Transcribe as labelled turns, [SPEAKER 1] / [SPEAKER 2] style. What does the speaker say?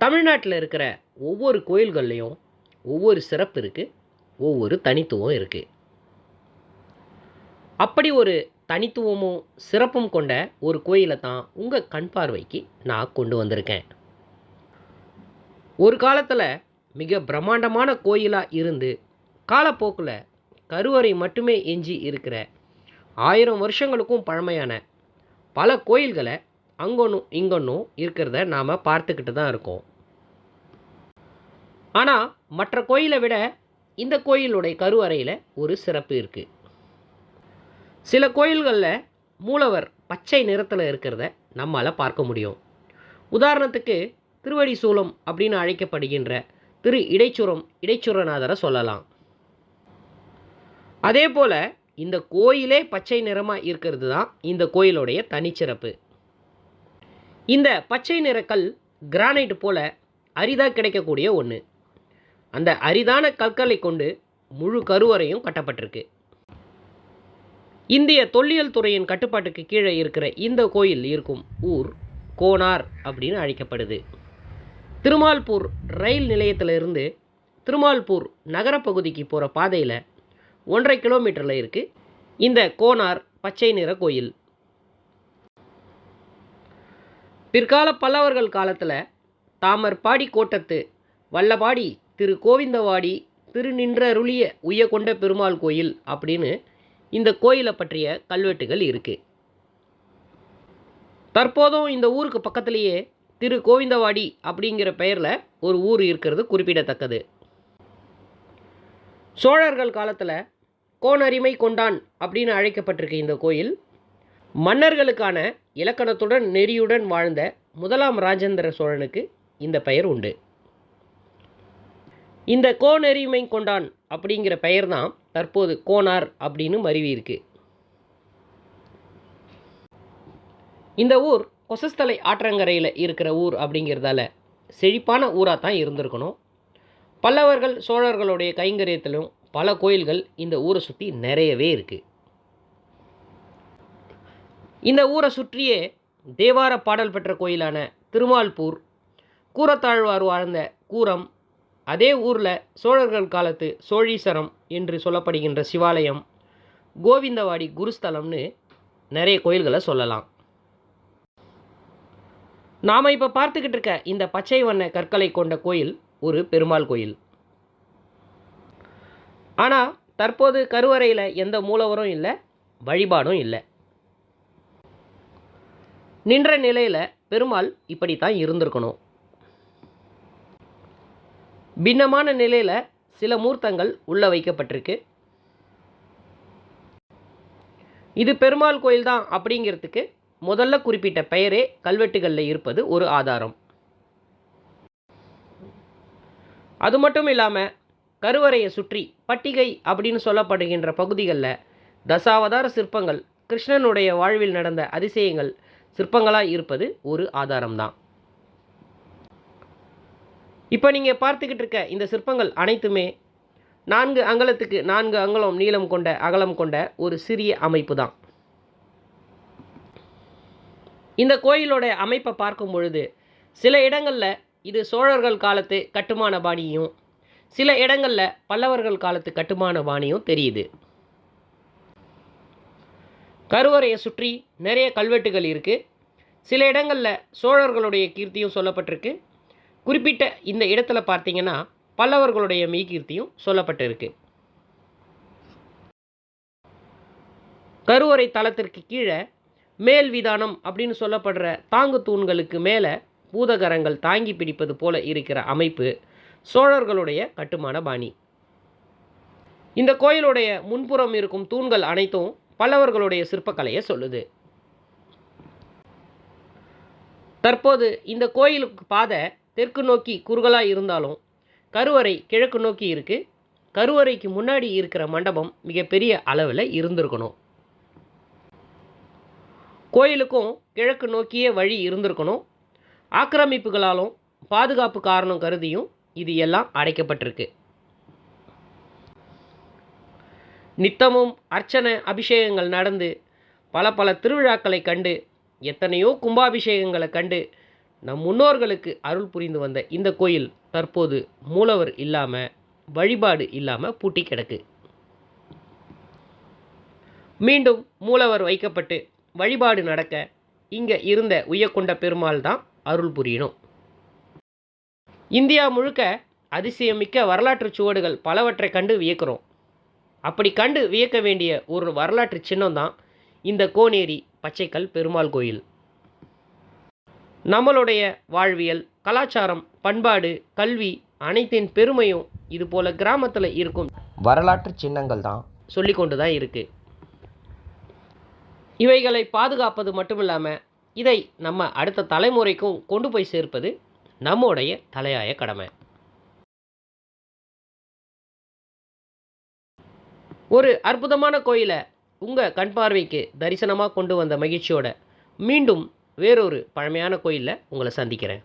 [SPEAKER 1] தமிழ்நாட்டில் இருக்கிற ஒவ்வொரு கோயில்கள்லேயும் ஒவ்வொரு சிறப்பு இருக்குது ஒவ்வொரு தனித்துவம் இருக்குது அப்படி ஒரு தனித்துவமும் சிறப்பும் கொண்ட ஒரு கோயிலை தான் உங்கள் கண் பார்வைக்கு நான் கொண்டு வந்திருக்கேன். ஒரு காலத்தில் மிக பிரம்மாண்டமான கோயிலாக இருந்து காலப்போக்கில் கருவறை மட்டுமே எஞ்சி இருக்கிற ஆயிரம் வருஷங்களுக்கும் பழமையான பல கோயில்களை அங்கொன்னும் இங்கொன்னும் இருக்கிறத நாம் பார்த்துக்கிட்டு தான் இருக்கோம். ஆனால் மற்ற கோயிலை விட இந்த கோயிலுடைய கருவறையில் ஒரு சிறப்பு இருக்குது சில கோயில்களில் மூலவர் பச்சை நிறத்தில் இருக்கிறத நம்மால் பார்க்க முடியும். உதாரணத்துக்கு திருவடி சூலம் அப்படின்னு அழைக்கப்படுகின்ற திரு இடைச்சுரம் இடைச்சுரநாதரை சொல்லலாம். அதே போல் இந்த கோயிலே பச்சை நிறமாக இருக்கிறது தான் இந்த கோயிலுடைய தனிச்சிறப்பு. இந்த பச்சை நிறக்கல் கிரானைட் போல் அரிதாக கிடைக்கக்கூடிய ஒன்று அந்த அரிதான கற்களை கொண்டு முழு கருவறையும் கட்டப்பட்டிருக்கு. இந்திய தொல்லியல் துறையின் கட்டுப்பாட்டுக்கு கீழே இருக்கிற இந்த கோயில் இருக்கும் ஊர் கோனார் அப்படின்னு அழைக்கப்படுது. திருமால்பூர் ரயில் நிலையத்திலிருந்து திருமால்பூர் நகரப்பகுதிக்கு போகிற பாதையில் ஒன்றரை கிலோமீட்டரில் இருக்குது இந்த கோனார் பச்சை நிற கோயில். பிற்கால பல்லவர்கள் காலத்தில் தாமர்பாடி கோட்டத்து வல்லபாடி திரு கோவிந்தவாடி திருநின்றருளிய உய கொண்ட பெருமாள் கோயில் அப்படின்னு இந்த கோயிலை பற்றிய கல்வெட்டுகள் இருக்குது தற்போதும் இந்த ஊருக்கு பக்கத்திலேயே திரு கோவிந்தவாடி அப்படிங்கிற பெயரில் ஒரு ஊர் இருக்கிறது குறிப்பிடத்தக்கது. சோழர்கள் காலத்தில் கோணரிமை கொண்டான் அப்படின்னு அழைக்கப்பட்டிருக்கு இந்த கோயில் மன்னர்களுக்கான இலக்கணத்துடன் நெறியுடன் வாழ்ந்த முதலாம் ராஜேந்திர சோழனுக்கு இந்த பெயர் உண்டு. இந்த கோனெறிமை கொண்டான் அப்படிங்கிற பெயர் தான் தற்போது கோனார் அப்படின்னு மருவி இருக்கு இந்த ஊர் கொசஸ்தலை ஆற்றங்கரையில் இருக்கிற ஊர் அப்படிங்கிறதால செழிப்பான ஊராக தான் இருந்திருக்கணும். பல்லவர்கள் சோழர்களுடைய கைங்கரியத்திலும் பல கோயில்கள் இந்த ஊரை சுற்றி நிறையவே இருக்குது இந்த ஊரை சுற்றியே தேவார பாடல் பெற்ற கோயிலான திருமால்பூர் கூரத்தாழ்வார் வாழ்ந்த கூரம் அதே ஊரில் சோழர்கள் காலத்து சோழீசரம் என்று சொல்லப்படுகின்ற சிவாலயம் கோவிந்தவாடி குருஸ்தலம்னு நிறைய கோயில்களை சொல்லலாம். நாம் இப்போ பார்த்துக்கிட்டு இருக்க இந்த பச்சை வண்ண கற்களை கொண்ட கோயில் ஒரு பெருமாள் கோயில். ஆனால் தற்போது கருவறையில் எந்த மூலவரும் இல்லை வழிபாடும் இல்லை. நின்ற நிலையில் பெருமாள் இப்படி தான் இருந்திருக்கணும். பின்னமான நிலையில் சில மூர்த்தங்கள் உள்ளே வைக்கப்பட்டிருக்கு. இது பெருமாள் கோயில் தான் அப்படிங்கிறதுக்கு முதல்ல குறிப்பிட்ட பெயரே கல்வெட்டுகளில் இருப்பது ஒரு ஆதாரம். அது மட்டும் இல்லாமல் கருவறையை சுற்றி பட்டிகை அப்படின்னு சொல்லப்படுகின்ற பகுதிகளில் தசாவதார சிற்பங்கள் கிருஷ்ணனுடைய வாழ்வில் நடந்த அதிசயங்கள் சிற்பங்களாக இருப்பது ஒரு ஆதாரம்தான். இப்போ நீங்கள் பார்த்துக்கிட்டு இருக்க இந்த சிற்பங்கள் அனைத்துமே நான்கு அங்கலத்துக்கு நான்கு அங்கலம் நீளம் கொண்ட அகலம் கொண்ட ஒரு சிறிய அமைப்பு தான். இந்த கோயிலோட அமைப்பை பார்க்கும் பொழுது சில இடங்களில் இது சோழர்கள் காலத்து கட்டுமான பாணியும் சில இடங்களில் பல்லவர்கள் காலத்து கட்டுமான பாணியும் தெரியுது. கருவறையை சுற்றி நிறைய கல்வெட்டுகள் இருக்குது சில இடங்களில் சோழர்களுடைய கீர்த்தியும் சொல்லப்பட்டிருக்கு. குறிப்பிட்ட இந்த இடத்துல பார்த்தீங்கன்னா பல்லவர்களுடைய மெய்கீர்த்தியும் சொல்லப்பட்டிருக்கு. கருவறை தளத்திற்கு கீழே மேல் விதானம் அப்படின்னு சொல்லப்படுற தாங்கு தூண்களுக்கு மேலே பூதகரங்கள் தாங்கி பிடிப்பது போல இருக்கிற அமைப்பு சோழர்களுடைய கட்டுமான பாணி. இந்த கோயிலுடைய முன்புறம் இருக்கும் தூண்கள் அனைத்தும் பல்லவர்களுடைய சிற்பக்கலையை சொல்லுது. தற்போது இந்த கோயிலுக்கு பாதை தெற்கு நோக்கி குறுகலாக இருந்தாலும் கருவறை கிழக்கு நோக்கி இருக்குது கருவறைக்கு முன்னாடி இருக்கிற மண்டபம் மிகப்பெரிய அளவில் இருந்திருக்கணும். கோயிலுக்கும் கிழக்கு நோக்கியே வழி இருந்திருக்கணும். ஆக்கிரமிப்புகளாலும் பாதுகாப்பு காரணம் கருதியும் இது எல்லாம் அடைக்கப்பட்டிருக்கு. நித்தமும் அர்ச்சனை அபிஷேகங்கள் நடந்து பல பல திருவிழாக்களை கண்டு எத்தனையோ கும்பாபிஷேகங்களை கண்டு நம் முன்னோர்களுக்கு அருள் புரிந்து வந்த இந்த கோயில் தற்போது மூலவர் இல்லாமல் வழிபாடு இல்லாமல் பூட்டி கிடக்கு. மீண்டும் மூலவர் வைக்கப்பட்டு வழிபாடு நடக்க இங்கே இருந்த உயக்கொண்ட பெருமாள் தான் அருள் புரியணும். இந்தியா முழுக்க அதிசயமிக்க வரலாற்றுச் சுவடுகள் பலவற்றை கண்டு வியக்கிறோம். அப்படி கண்டு வியக்க வேண்டிய ஒரு வரலாற்று சின்னம் தான் இந்த கோனேரி பச்சைக்கல் பெருமாள் கோயில். நம்மளுடைய வாழ்வியல் கலாச்சாரம் பண்பாடு கல்வி அனைத்தின் பெருமையும் இது போல கிராமத்தில் இருக்கும். வரலாற்று சின்னங்கள் தான். சொல்லி கொண்டு தான் இருக்கு. இவைகளை பாதுகாப்பது மட்டும் இல்லாமல் இதை நம்ம அடுத்த தலைமுறைக்கும் கொண்டு போய் சேர்ப்பது நம்முடைய தலையாய கடமை. ஒரு அற்புதமான கோயிலை உங்கள் கண் பார்வைக்கு தரிசனமாக கொண்டு வந்த மகிழ்ச்சியோட மீண்டும் வேறொரு பழமையான கோயிலில் உங்களை சந்திக்கிறேன்.